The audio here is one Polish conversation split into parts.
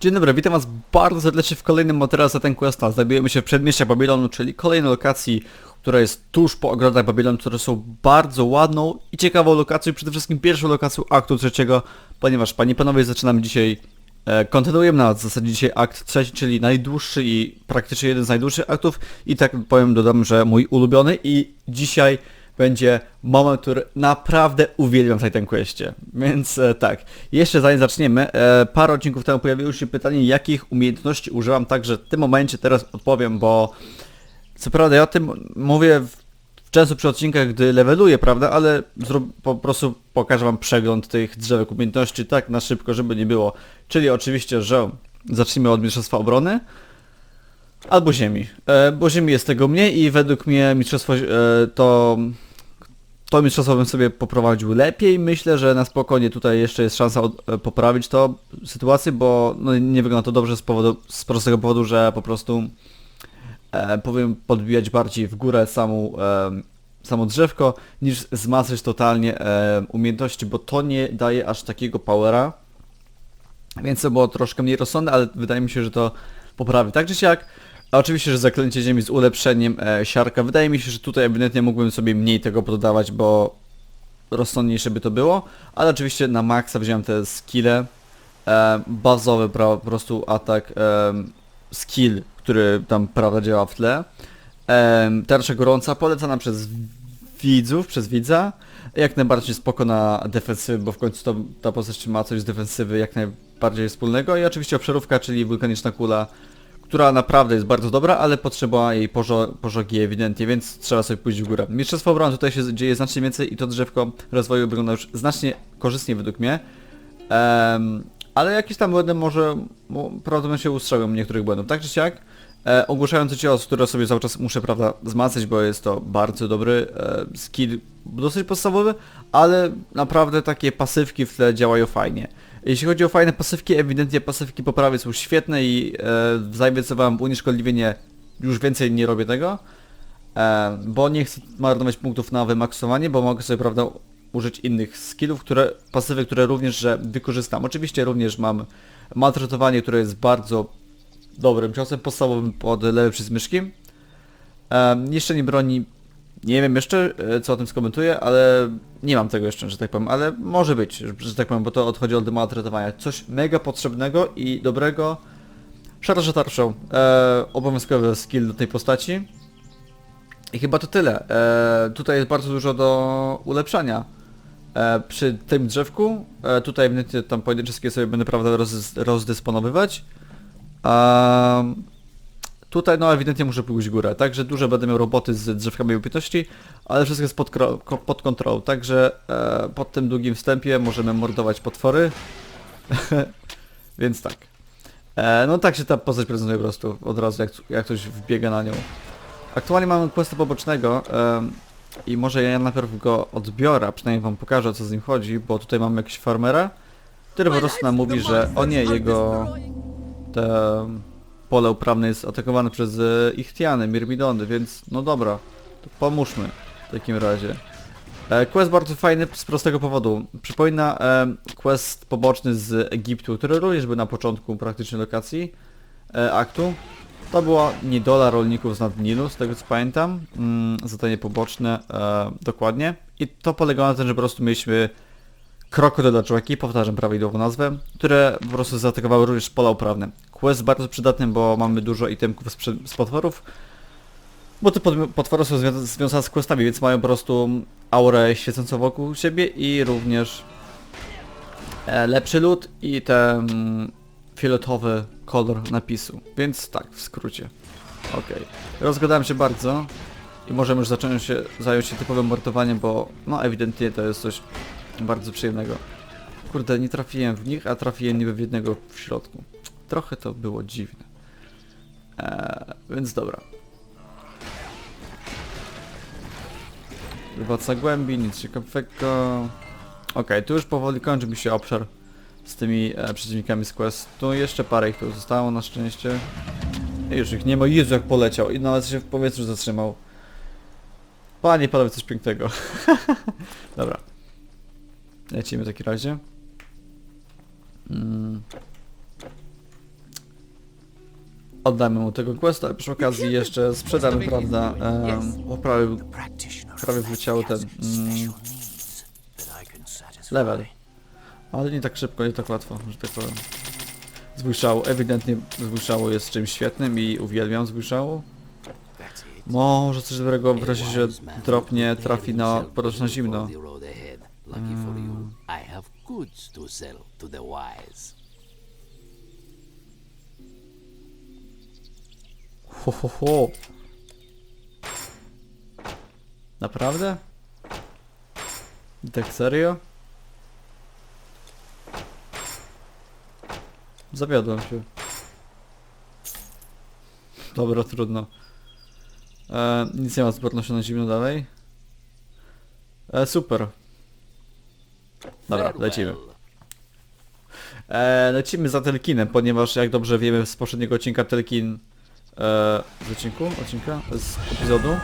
Dzień dobry, witam was bardzo serdecznie w kolejnym materiale za ten quest. Znajdujemy się w przedmieściach Babilonu, czyli kolejnej lokacji, która jest tuż po ogrodach Babilonu, które są bardzo ładną i ciekawą lokacją, przede wszystkim pierwszą lokacją aktu trzeciego, ponieważ panie i panowie zaczynamy dzisiaj, e, kontynuujemy w zasadzie dzisiaj akt trzeci, czyli najdłuższy i praktycznie jeden z najdłuższych aktów i tak powiem dodam, że mój ulubiony i dzisiaj będzie moment, który naprawdę uwielbiam w Titan Questie. Więc e, tak, jeszcze zanim zaczniemy, e, parę odcinków temu pojawiło się pytanie, jakich umiejętności używam, także w tym momencie teraz odpowiem, bo co prawda ja o tym mówię w, często przy odcinkach, gdy leveluję, prawda, ale zrób, po prostu pokażę wam przegląd tych drzewek umiejętności tak na szybko, żeby nie było. Czyli oczywiście, że zacznijmy od Mistrzostwa Obrony. Albo ziemi. E, bo ziemi jest tego mniej i według mnie mistrzostwo e, to to mistrzostwo bym sobie poprowadził lepiej. Myślę, że na spokojnie tutaj jeszcze jest szansa od, e, poprawić to sytuację, bo no, nie wygląda to dobrze z, powodu, z prostego powodu, że po prostu e, powinien podbijać bardziej w górę samą, e, samo drzewko, niż zmasać totalnie e, umiejętności, bo to nie daje aż takiego powera. Więc to było troszkę mniej rozsądne, ale wydaje mi się, że to poprawi. Tak czy siak, oczywiście, że zaklęcie ziemi z ulepszeniem e, siarka. Wydaje mi się, że tutaj ewidentnie mógłbym sobie mniej tego pododawać, bo rozsądniejsze by to było. Ale oczywiście na maksa wziąłem te skille. E, bazowy pra, po prostu atak, e, skill, który tam prawda działa w tle. E, tarcza gorąca polecana przez widzów, przez widza. Jak najbardziej spoko na defensywy, bo w końcu to, ta postać ma coś z defensywy jak najbardziej wspólnego. I oczywiście obszarówka, czyli wulkaniczna kula która naprawdę jest bardzo dobra, ale potrzeba jej pożo pożogi ewidentnie, więc trzeba sobie pójść w górę. Mistrzostwo obrony tutaj się dzieje znacznie więcej i to drzewko rozwoju wygląda już znacznie korzystnie według mnie. Um, ale jakieś tam błędy może prawdopodobnie się ustrzegłem niektórych błędów. Tak czy siak, e, ogłuszający cios, który sobie cały czas muszę prawda wzmacniać, bo jest to bardzo dobry e, skill, dosyć podstawowy, ale naprawdę takie pasywki w tle działają fajnie. Jeśli chodzi o fajne pasywki, ewidentnie pasywki poprawy są świetne i e, zainwestowałem w unieszkodliwienie, już więcej nie robię tego, e, bo nie chcę marnować punktów na wymaksowanie, bo mogę sobie, prawda, użyć innych skillów, które, pasywy, które również że wykorzystam. Oczywiście również mam maltretowanie, które jest bardzo dobrym ciosem podstawowym pod lewy przez myszki. E, niszczenie broni nie wiem jeszcze, e, co o tym skomentuję, ale nie mam tego jeszcze, że tak powiem, ale może być, że tak powiem, bo to odchodzi od demaltretowania. Coś mega potrzebnego i dobrego. Szarża tarczą. E, obowiązkowy skill do tej postaci. I chyba to tyle. E, tutaj jest bardzo dużo do ulepszania. E, przy tym drzewku, e, tutaj ewidentnie tam pojedyncze sobie będę prawda roz, rozdysponowywać. Um, Tutaj no ewidentnie muszę pójść w górę, także dużo będę miał roboty z drzewkami upiętości, ale wszystko jest pod, pod kontrolą, także e, pod tym długim wstępie możemy mordować potwory. Więc tak. E, no tak się ta postać prezentuje po prostu od razu, jak, jak ktoś wbiega na nią. Aktualnie mamy questa pobocznego e, i może ja najpierw go odbiorę, a przynajmniej wam pokażę o co z nim chodzi, bo tutaj mamy jakiś farmera, który po prostu nam mówi, że o nie, jego te pole uprawne jest atakowane przez e, Ichtiany, Mirmidony, więc no dobra, to pomóżmy w takim razie. E, quest bardzo fajny z prostego powodu. Przypomina e, quest poboczny z Egiptu, który również był na początku praktycznie lokacji e, aktu. To była niedola rolników z Nadnilu, z tego co pamiętam. Mm, zadanie poboczne, e, dokładnie. I to polegało na tym, że po prostu mieliśmy krokodyle człowieki, powtarzam prawidłową nazwę, które po prostu zaatakowały również pola uprawne. Quest bardzo przydatny, bo mamy dużo itemków z, z potworów, bo te potwory są zwią związane z questami, więc mają po prostu aurę świecącą wokół siebie i również e, lepszy lód i ten fioletowy kolor napisu. Więc tak, w skrócie. Ok. Rozgadałem się bardzo i możemy już zacząć się, zająć się typowym mordowaniem, bo no ewidentnie to jest coś bardzo przyjemnego. Kurde, nie trafiłem w nich, a trafiłem niby w jednego w środku. Trochę to było dziwne. Eee, więc dobra. Wywraca głębi, nic ciekawego. Ok, tu już powoli kończy mi się obszar z tymi e, przeciwnikami z questu. Jeszcze parę ich tu zostało na szczęście. I już ich nie ma. Jezu jak poleciał i nawet się w powietrzu zatrzymał. Panie, panowie, coś pięknego. Dobra. Lecimy w takim razie. Mm. Oddamy mu tego questa, przy okazji jeszcze sprzedamy, prawda, um, o, prawie, prawie ten satisfy. level. Ale nie tak szybko, nie tak łatwo, że tak powiem. Zbójszało, ewidentnie zbójszało jest czymś świetnym i uwielbiam it. Może coś dobrego w razie, man dropnie, trafi na na zimno. for Ho, ho, ho. Naprawdę? Tak serio? Zawiodłem się. Dobra, trudno. E, nic nie ma zborności na zimno dalej. E, super. Dobra, lecimy. E, lecimy za Telkinem, ponieważ jak dobrze wiemy z poprzedniego odcinka Telkin... E, z odcinku? Odcinka? Z epizodu?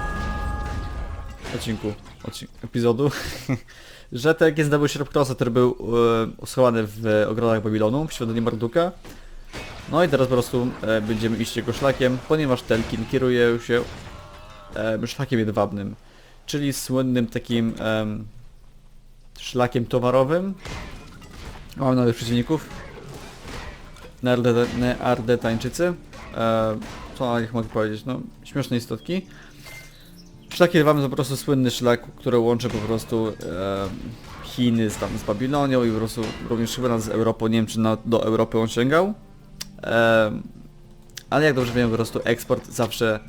Odcinku. Odcink epizodu. że Telkin zdobył Śrubkrosa, który był e, schowany w ogrodach Babilonu, w świątyni Marduka. No i teraz po prostu e, będziemy iść jego szlakiem, ponieważ Telkin kieruje się e, szlakiem jedwabnym, czyli słynnym takim em, szlakiem towarowym. Mamy nowych przeciwników. Nearde- Neardetańczycy. E, co jak mogę powiedzieć? No, śmieszne istotki. Szlak jedwabny to po prostu słynny szlak, który łączy po prostu e, Chiny z, tam, z Babilonią i po prostu również chyba z Europą. Nie wiem czy na, do Europy on sięgał. E, ale jak dobrze wiem, po prostu eksport zawsze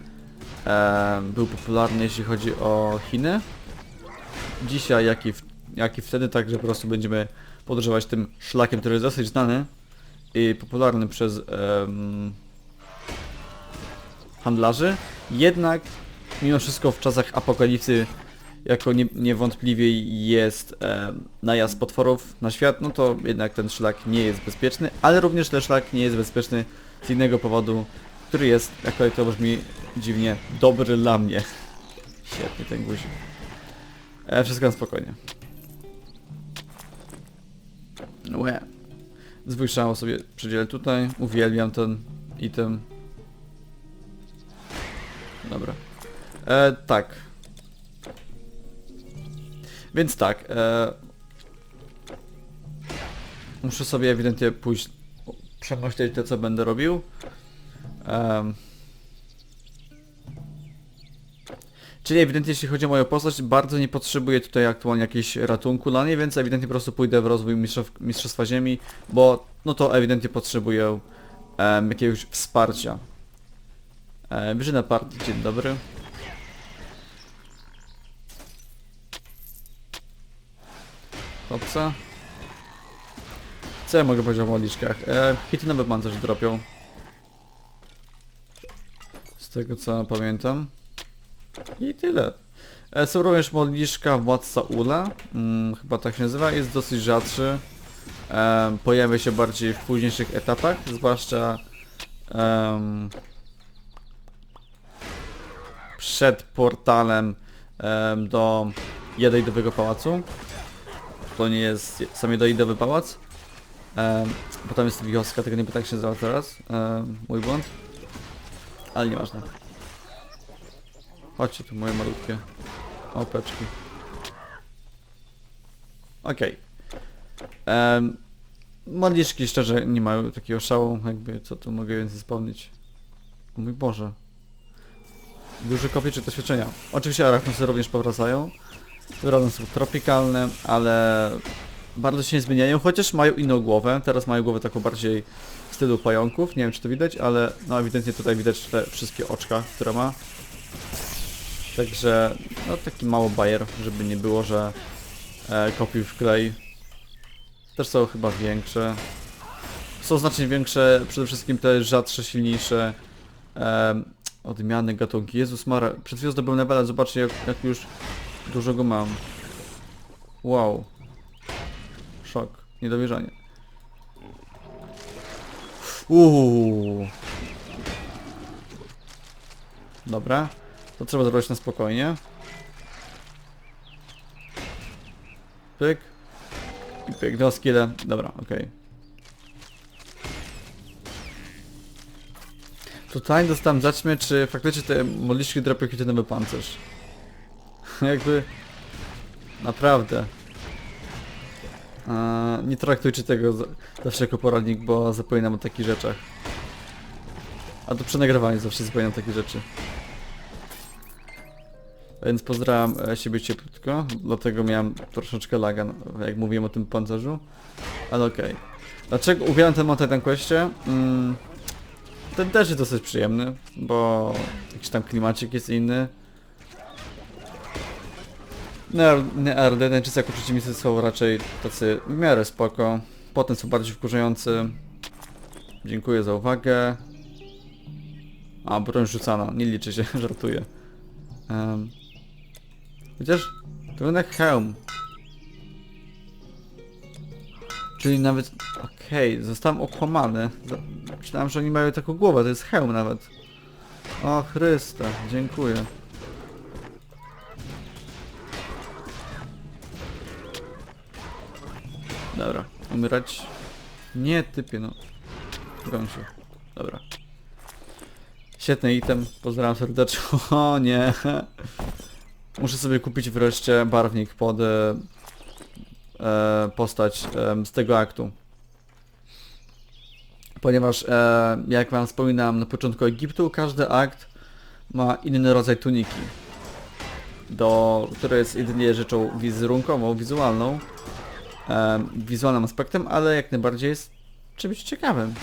e, był popularny jeśli chodzi o Chiny. Dzisiaj, jak i, w, jak i wtedy, także po prostu będziemy podróżować tym szlakiem, który jest dosyć znany i popularny przez em, handlarzy. Jednak mimo wszystko w czasach apokalipsy jako nie, niewątpliwie jest em, najazd potworów na świat, no to jednak ten szlak nie jest bezpieczny, ale również ten szlak nie jest bezpieczny z innego powodu, który jest, jak to brzmi dziwnie, dobry dla mnie. Świetnie ten guzik. E, wszystko na spokojnie. Łe. Zwójszało sobie przydzielę tutaj. Uwielbiam ten item. Dobra. E, tak. Więc tak. E, muszę sobie ewidentnie pójść przemyśleć to co będę robił. Czyli ewidentnie jeśli chodzi o moją postać, bardzo nie potrzebuję tutaj aktualnie jakiegoś ratunku dla niej, więc ewidentnie po prostu pójdę w rozwój mistrzostw, Mistrzostwa Ziemi, bo no to ewidentnie potrzebuję em, jakiegoś wsparcia. E, Wyżyna partii, dzień dobry. Hopsa. Co ja mogę powiedzieć o modliczkach? E, hity nowe pancerz dropią. Z tego co pamiętam. I tyle. E, Są również modliszka Władca Ula, mm, chyba tak się nazywa, jest dosyć rzadszy. E, pojawia się bardziej w późniejszych etapach, zwłaszcza przed portalem em, do Jadejdowego Pałacu. To nie jest sam Jadeidowy Pałac. Um, bo tam jest wioska, tego nie wiem jak się nazywa teraz. Em, mój błąd. Ale nieważne. Chodźcie tu moje malutkie małpeczki. Okej. Okay. Modliszki szczerze nie mają takiego szału, jakby co tu mogę więcej wspomnieć. O mój Boże. Duże kopie czy doświadczenia. Oczywiście arachnosy również powracają. Razem są tropikalne, ale bardzo się nie zmieniają, chociaż mają inną głowę. Teraz mają głowę taką bardziej w stylu pająków. Nie wiem czy to widać, ale no ewidentnie tutaj widać te wszystkie oczka, które ma. Także no taki mało bajer, żeby nie było, że e, w klej. Też są chyba większe. Są znacznie większe, przede wszystkim te rzadsze, silniejsze e, odmiany, gatunki. Jezus Mara, przed chwilą zdobyłem levela, zobaczcie jak, jak już dużo go mam. Wow. Szok, niedowierzanie. Uuu. Dobra. To trzeba zrobić na spokojnie. Pyk. Pyk, dwa skille. Dobra, okej. Totalnie dostałem zaćmie, czy faktycznie te modliszki dropią jakiś nowy pancerz. Jakby... Naprawdę. Eee, nie traktujcie tego za- zawsze jako poradnik, bo zapominam o takich rzeczach. A to przy nagrywaniu zawsze zapominam o takich rzeczy. Więc pozdrawiam e, siebie cieplutko, dlatego miałem troszeczkę laga, no, jak mówiłem o tym pancerzu. Ale okej. Dlaczego uwielbiam ten mod na Questie? Mm, ten też jest dosyć przyjemny, bo jakiś tam klimacik jest inny. Neardeneczycy jako przeciwnicy są raczej tacy w miarę spoko. Potem są bardziej wkurzający. Dziękuję za uwagę. A, broń rzucana, nie liczy się, żartuję. Um, chociaż to wygląda jak hełm. Czyli nawet... zostałem okłamany. Myślałem, że oni mają taką głowę, to jest hełm nawet. O Chryste, dziękuję. Dobra, umierać. Nie, typie, no. Goń się. Dobra. Świetny item, pozdrawiam serdecznie. O nie. Muszę sobie kupić wreszcie barwnik pod e, e, postać em, z tego aktu. Ponieważ, e, jak wam wspominałem na początku Egiptu, każdy akt ma inny rodzaj tuniki. Do, która jest jedynie rzeczą wizerunkową, wizualną, em, wizualnym aspektem, ale jak najbardziej jest czymś ciekawym.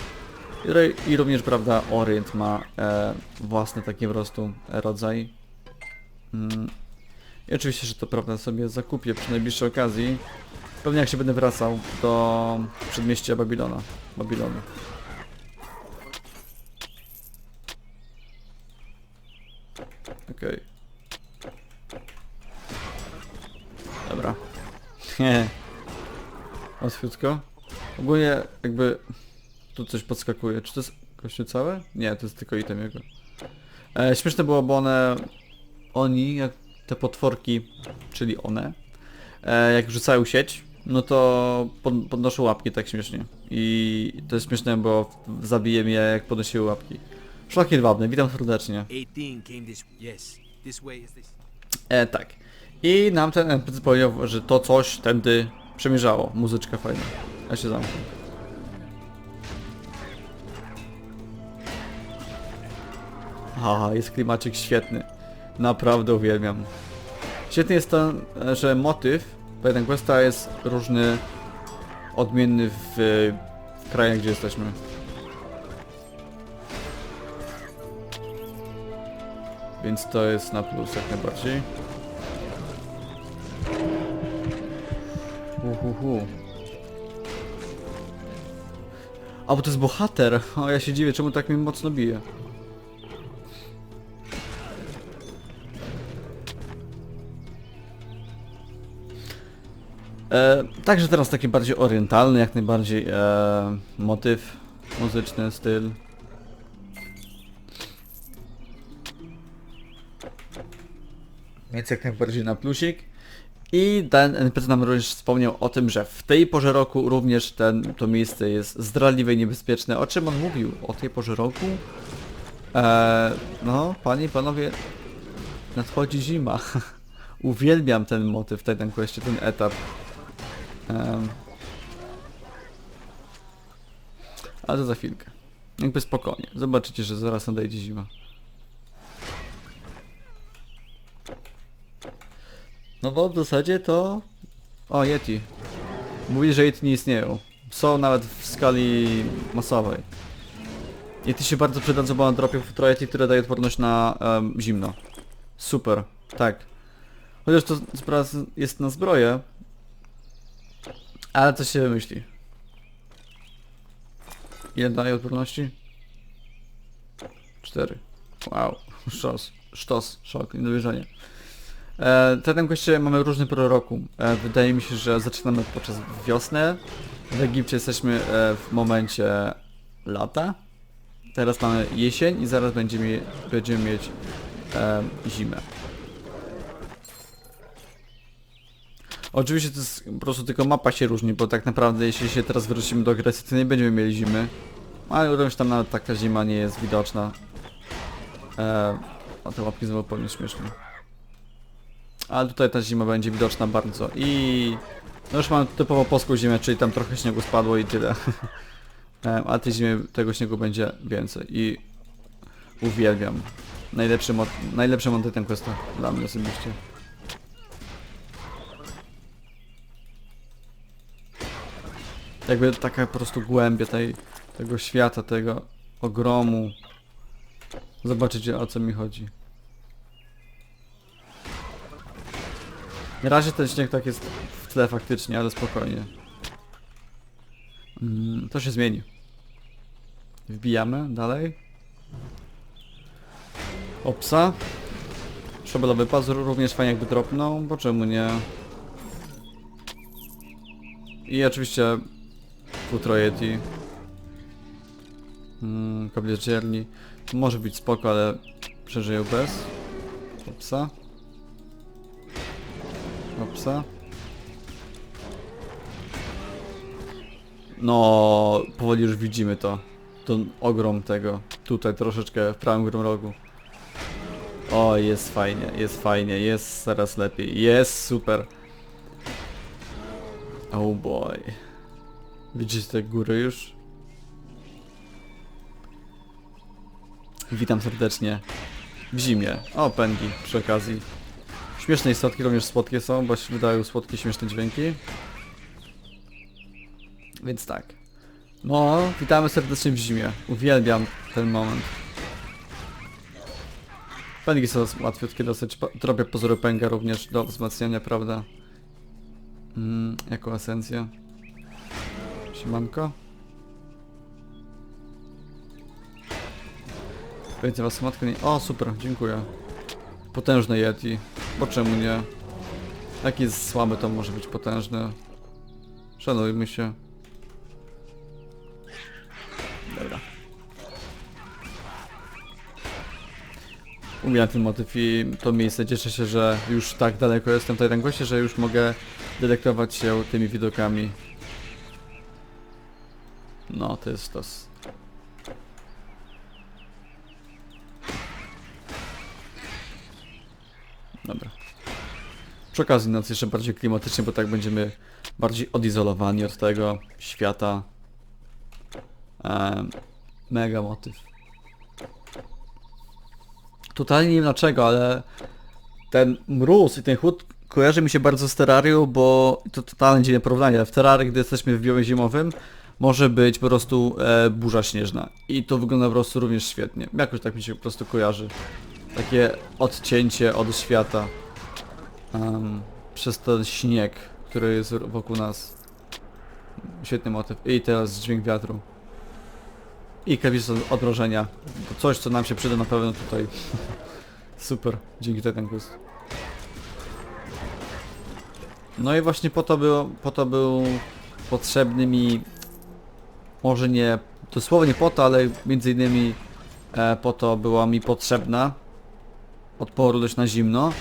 I, I również, prawda, Orient ma e, własny taki po prostu rodzaj. Mm. I oczywiście, że to prawda sobie zakupię przy najbliższej okazji. Pewnie jak się będę wracał do przedmieścia Babilona. Babilonu. Okej. Dobra. Nie. Łatwiutko. Ogólnie jakby tu coś podskakuje. Czy to jest kościół całe? Nie, to jest tylko item jego. E, śmieszne było, bo one... Oni, jak te potworki, czyli one, e, jak rzucają sieć, no to pod, podnoszą łapki tak śmiesznie. I to jest śmieszne, bo zabiję je jak podnosiły łapki. Szlaki dwabne, witam serdecznie. 18 came this yes this way is this E, tak. I nam ten NPC powiedział, że to coś tędy przemierzało. Muzyczka fajna. Ja się zamknę. Aha, jest klimacik świetny. Naprawdę uwielbiam. Świetny jest to, że motyw Titan Questa jest różny, odmienny w, w krajach, gdzie jesteśmy. Więc to jest na plus jak najbardziej. Uhuhu. A bo to jest bohater. O ja się dziwię czemu tak mnie mocno bije. E, także teraz taki bardziej orientalny, jak najbardziej e, motyw muzyczny, styl. Więc jak najbardziej na plusik. I ten NPC nam również wspomniał o tym, że w tej porze roku również ten, to miejsce jest zdradliwe i niebezpieczne. O czym on mówił? O tej porze roku? Eee, no, panie i panowie, nadchodzi zima. Uwielbiam ten motyw w Titan Questie, ten etap. Ale to za chwilkę. Jakby spokojnie. Zobaczycie, że zaraz nadejdzie zima. No bo w zasadzie to... O, Yeti. Mówi, że Yeti nie istnieją. Są nawet w skali masowej. Yeti się bardzo przydadzą, bo on dropią futro Yeti, które daje odporność na em, zimno. Super, tak. Chociaż to jest na zbroję. Ale co się wymyśli? Ile daje odporności? Cztery. Wow, sztos, sztos, szok, niedowierzanie. E, Questie mamy różny porę roku. E, wydaje mi się, że zaczynamy podczas wiosny. W Egipcie jesteśmy e, w momencie lata. Teraz mamy jesień i zaraz będziemy, będziemy mieć e, zimę. Oczywiście to jest po prostu tylko mapa się różni, bo tak naprawdę jeśli się teraz wrócimy do Grecji, to nie będziemy mieli zimy. Ale również tam nawet taka zima nie jest widoczna. E, a te łapki znowu powiem śmiesznie. Ale tutaj ta zima będzie widoczna bardzo i... No już mam typowo polską ziemię, czyli tam trochę śniegu spadło i tyle. e, a tej zimy tego śniegu będzie więcej i uwielbiam. Najlepszy najlepszy mod ten questa dla mnie osobiście. Jakby taka po prostu głębia tej, tego świata, tego ogromu. Zobaczycie o co mi chodzi. Na razie ten śnieg tak jest w tle faktycznie, ale spokojnie. Mm, to się zmieni. Wbijamy dalej. Opsa. Szabelowy pazur również fajnie jakby dropnął, bo czemu nie? I oczywiście futro Yeti. Mm. Może być spoko, ale przeżyję bez. Opsa. Opsa. No, powoli już widzimy to. Ten ogrom tego. Tutaj troszeczkę w prawym górnym rogu. O, jest fajnie, jest fajnie, jest coraz lepiej, jest super. Oh boy. Widzicie te góry już? Witam serdecznie w zimie. O, pęgi przy okazji. Śmieszne istotki również słodkie są, bo wydają słodkie, śmieszne dźwięki. Więc tak. No, witamy serdecznie w zimie. Uwielbiam ten moment. Pęgi są łatwiutkie dosyć. Tropię pozory pęga również do wzmacniania, prawda? Mm, jako esencja. Siemanko. Więcej was matkę nie... O, super, dziękuję. Potężne Yeti. Po czemu nie? Jak jest słaby, to może być potężny. Szanujmy się. Dobra. Umiem ten motyw i to miejsce. Cieszę się, że już tak daleko jestem w tej rękości, że już mogę delektować się tymi widokami. No, to jest to. Dobra. Przy okazji nocy jeszcze bardziej klimatycznie, bo tak będziemy bardziej odizolowani od tego świata. Em, mega motyw. Totalnie nie wiem dlaczego, ale ten mróz i ten chłód kojarzy mi się bardzo z Terrarium, bo to totalnie dziwne porównanie, ale w Terrarii, gdy jesteśmy w biomie zimowym, może być po prostu e, burza śnieżna. I to wygląda po prostu również świetnie. Jakoś tak mi się po prostu kojarzy. Takie odcięcie od świata. em, przez ten śnieg, który jest wokół nas. Świetny motyw. I teraz dźwięk wiatru. I klawisze odmrożenia. Coś, co nam się przyda na pewno tutaj. Super, dzięki Tetankus. No i właśnie po to był, po to był potrzebny mi, może nie dosłownie po to, ale między innymi e, po to była mi potrzebna odporność na zimno,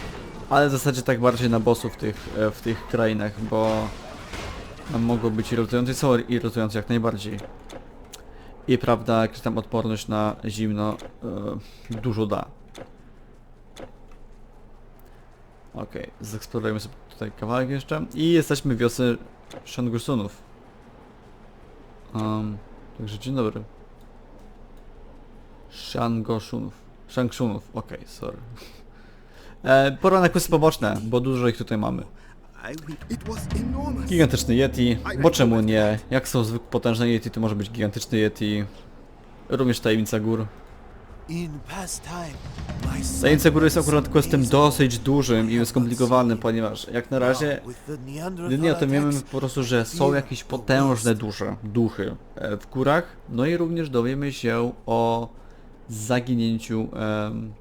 ale w zasadzie tak bardziej na bossów w tych, e, w tych krainach, bo mogą być irytujące są irytujące jak najbardziej. I prawda, jakaś tam odporność na zimno e, dużo da. Okej, zeksplorujemy sobie tutaj kawałek jeszcze i jesteśmy w wiosce Shangursunów. Um, także dzień dobry. Shangoshunów. Shangshunów, okej, sorry. E, pora na questy poboczne, bo dużo ich tutaj mamy. Gigantyczny Yeti, bo czemu nie? Jak są zwykle potężne Yeti, to może być gigantyczny Yeti. Również tajemnica gór. Tajemnica góry jest akurat questem dosyć dużym i skomplikowanym, ponieważ jak na razie jedynie o tym wiemy po prostu, że są jakieś potężne dusze, duchy e, w górach, no i również dowiemy się o zaginięciu em,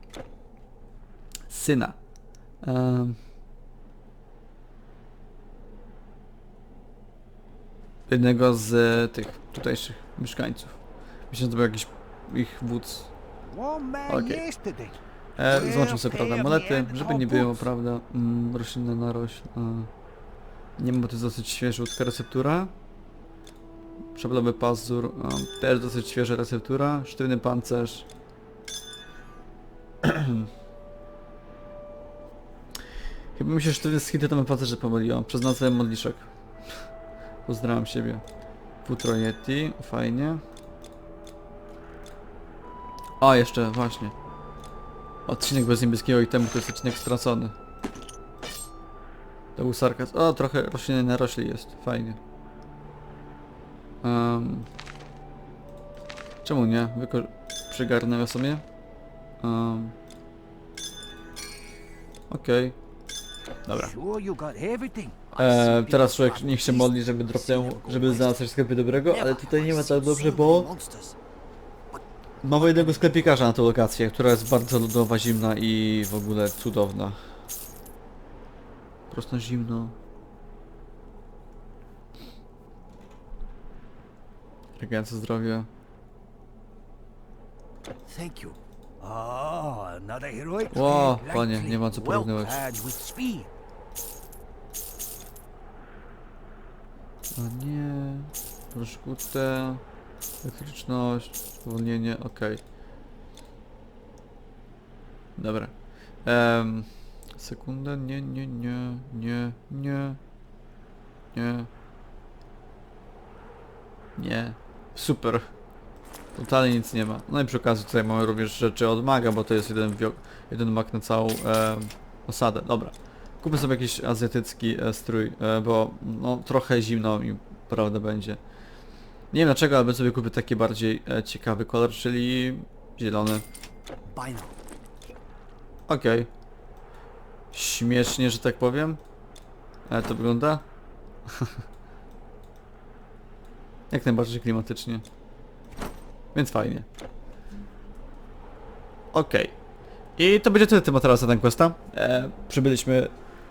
syna. Em, jednego z tych tutejszych mieszkańców. Myślę, że to był jakiś ich wódz. Man Okay. E, sobie, prawda, monety, żeby nie było, prawda, mm, roślinna narośl. E, nie ma, bo to jest dosyć świeżutka receptura. Szablowy pazur, e, też dosyć świeża receptura. Sztywny pancerz. Chyba mi się sztywny z Hitletem Pacerze pomyliłam. Przez nazwę modliszek. Pozdrawiam siebie. Futro Yeti, fajnie. A, jeszcze, właśnie. Odcinek bez niebieskiego itemu to jest odcinek stracony. To był sarkazm. O, trochę rośliny narośli jest. Fajnie. Um, czemu nie? Wyko przygarnę sobie. Um, Okej. Dobra. E, teraz człowiek niech się modli, żeby dropnęło, żeby znalazł coś w sklepie dobrego, ale tutaj nie ma tak dobrze, bo mamy jednego sklepikarza na tą lokację, która jest bardzo lodowa, zimna i w ogóle cudowna. Prosto zimno. Regencja zdrowia. Thank you. Oh, another heroic Ło, panie, nie ma co porównywać. O nie. Rozkute. Elektryczność. Spowolnienie, okej. Dobra. Um, sekundę, nie, nie, nie, nie, nie. Nie. Nie. Super. Totalnie nic nie ma. No i przy okazji tutaj mamy również rzeczy od maga, bo to jest jeden, jeden mag na całą em, osadę. Dobra. Kupię sobie jakiś azjatycki e, strój, e, bo no trochę zimno mi prawda będzie. Nie wiem dlaczego, ale bym sobie kupił taki bardziej e, ciekawy kolor, czyli zielony. Okej. Śmiesznie, że tak powiem. Ale to wygląda? Jak najbardziej klimatycznie. Więc fajnie. Okej. I to będzie tyle temat teraz Titan Questa. E, przybyliśmy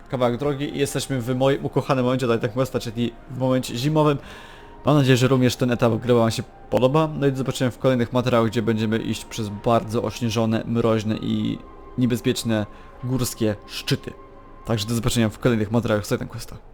kawałek drogi i jesteśmy w moim ukochanym momencie Titan Questa, czyli w momencie zimowym. Mam nadzieję, że również ten etap gry Wam się podoba. No i do zobaczenia w kolejnych materiałach, gdzie będziemy iść przez bardzo ośnieżone, mroźne i niebezpieczne górskie szczyty. Także do zobaczenia w kolejnych materiałach z Titan Questa.